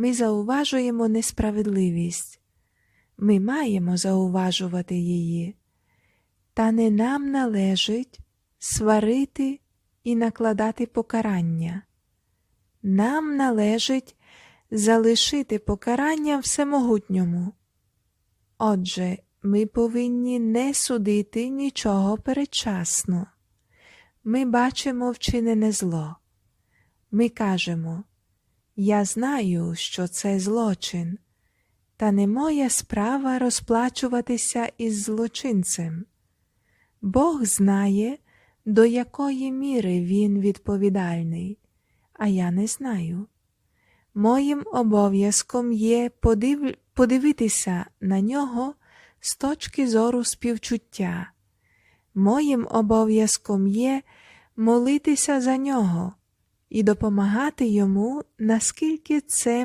ми зауважуємо несправедливість. Ми маємо зауважувати її, та не нам належить сварити і накладати покарання. Нам належить залишити покарання всемогутньому. Отже, ми повинні не судити нічого передчасно. Ми бачимо вчинене зло. Ми кажемо, я знаю, що це злочин, та не моя справа розплачуватися із злочинцем. Бог знає, до якої міри він відповідальний, а я не знаю. Моїм обов'язком є подив... подивитися на нього з точки зору співчуття. Моїм обов'язком є молитися за нього і допомагати йому, наскільки це